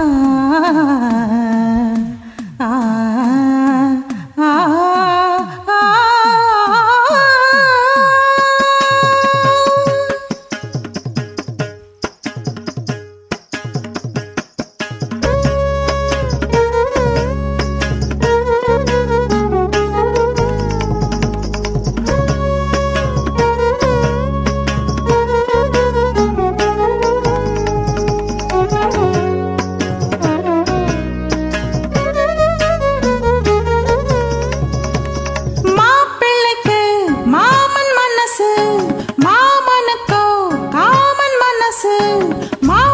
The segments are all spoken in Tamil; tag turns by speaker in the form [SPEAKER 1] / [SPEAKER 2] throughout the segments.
[SPEAKER 1] ハハハハ! Mom!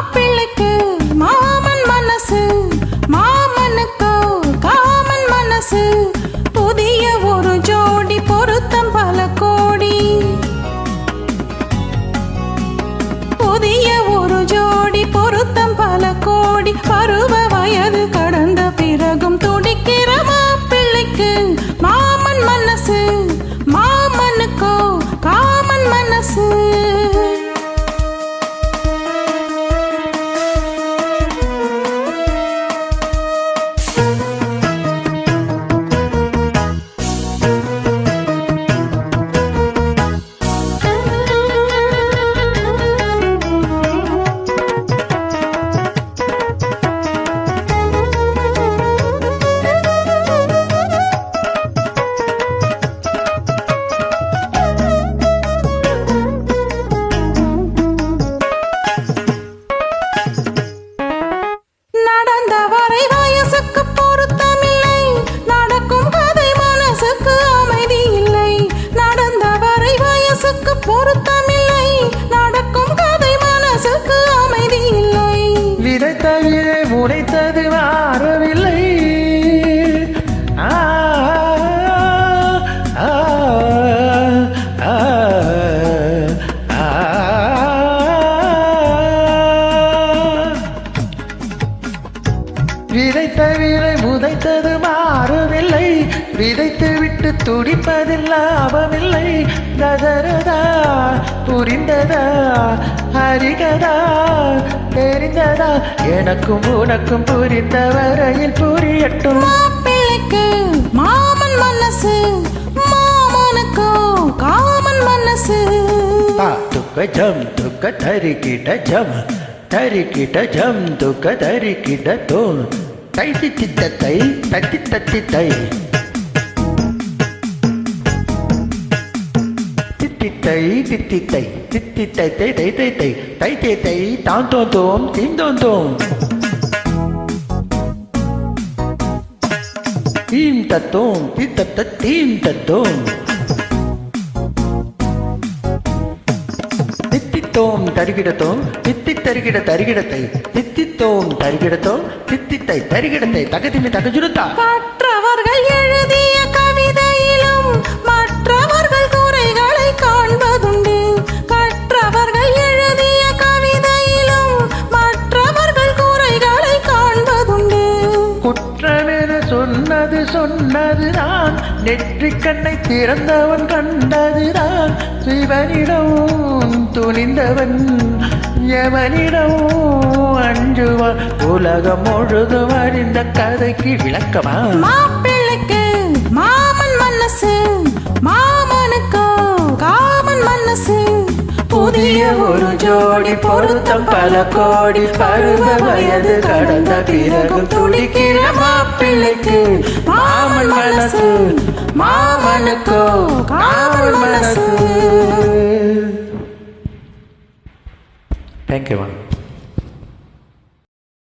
[SPEAKER 1] உடைத்தது மாறவில்லை. விதைத்த விதை புதைத்தது மாறவில்லை. விதைத்து விட்டு துடிப்பதில் லாபமில்லை. ததரதா புரிந்ததா? அறிகதா தெரிந்ததா? எனக்கும் உனக்கும் புரிந்த வரையில் புரியட்டும்.
[SPEAKER 2] பிள்ளைக்கு மாமன் மனசு மாமனுக்கோ காமன் மனசு.
[SPEAKER 1] துக்க ஜம் துக்க தரிக்கிட்ட ஜம். தரிக்கிட்ட ஜம் துக்க தரிக்கிட்ட தோ தை சித்த தை தத்தி தத்தி தை. தை தித்தி தை தித்தி தை தை தை தை தை தை தை தை தான் தோம் தோம் தீம் தோம் தோம் தீம் தத்தோம் தி தத்த தீம் தத்தோம். தித்தித்தோம் தருகிடத்தோம் தித்தி தருகிட தருகிடத்தை தித்தித்தோம் தருகிடத்தோம் தித்தித்தை தருகிடத்தை தகதிமி
[SPEAKER 2] தகஜுருத்தா மற்றவர்கள் எழுதிய கவிதையிலும் மற்ற
[SPEAKER 1] என சொன்னது சொன்னதுதான். நெற்றி கண்ணை திறந்தவன் கண்டதுதான். சிவனிடமும் துணிந்தவன் எவனிடமும் அஞ்சுவான். உலகம் முழுதும் அறிந்த கதைக்கு விளக்கமா?
[SPEAKER 2] மாப்பிள்ளைக்கு மாமன் மனசு மாமனுக்கோ காமன் மனசு.
[SPEAKER 1] புதிய ஒரு ஜோடி பொருத்தம் பல கோடி பருவ வயது கடந்த பிறகும் துடிக்கிற மாப்பிள்ளைக்கு மாமன் மனசு மாமனுக்கோ காமன் மனசு. Thank you ma'am